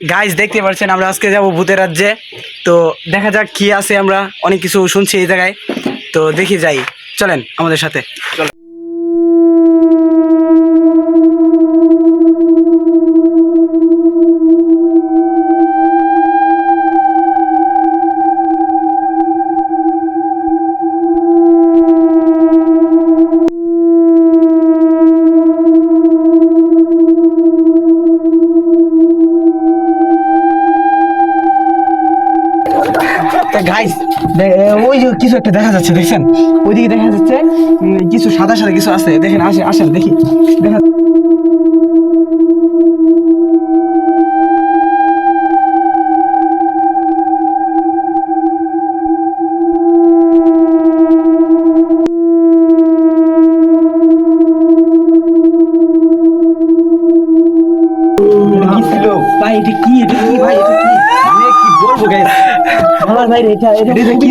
Guys দেখতে পাচ্ছেন, আমরা আজকে যাব ভূতের রাজ্যে। তো দেখা যাক কি আছে, আমরা অনেক কিছু শুনছি এই জায়গায়। তো দেখি যাই, চলেন আমাদের সাথে। গাইস ওই যে কিছু একটা দেখা যাচ্ছে, দেখছেন? ওইদিকে দেখা যাচ্ছে কিছু সাদা সাদা কিছু আছে, দেখেন, আসেন আসেন, দেখি। দেখা ভাই, এটা কি? এটা কি, ভাই, এটা কি? আমি কি বলব গাইস আমার ভাই এটা এটা কি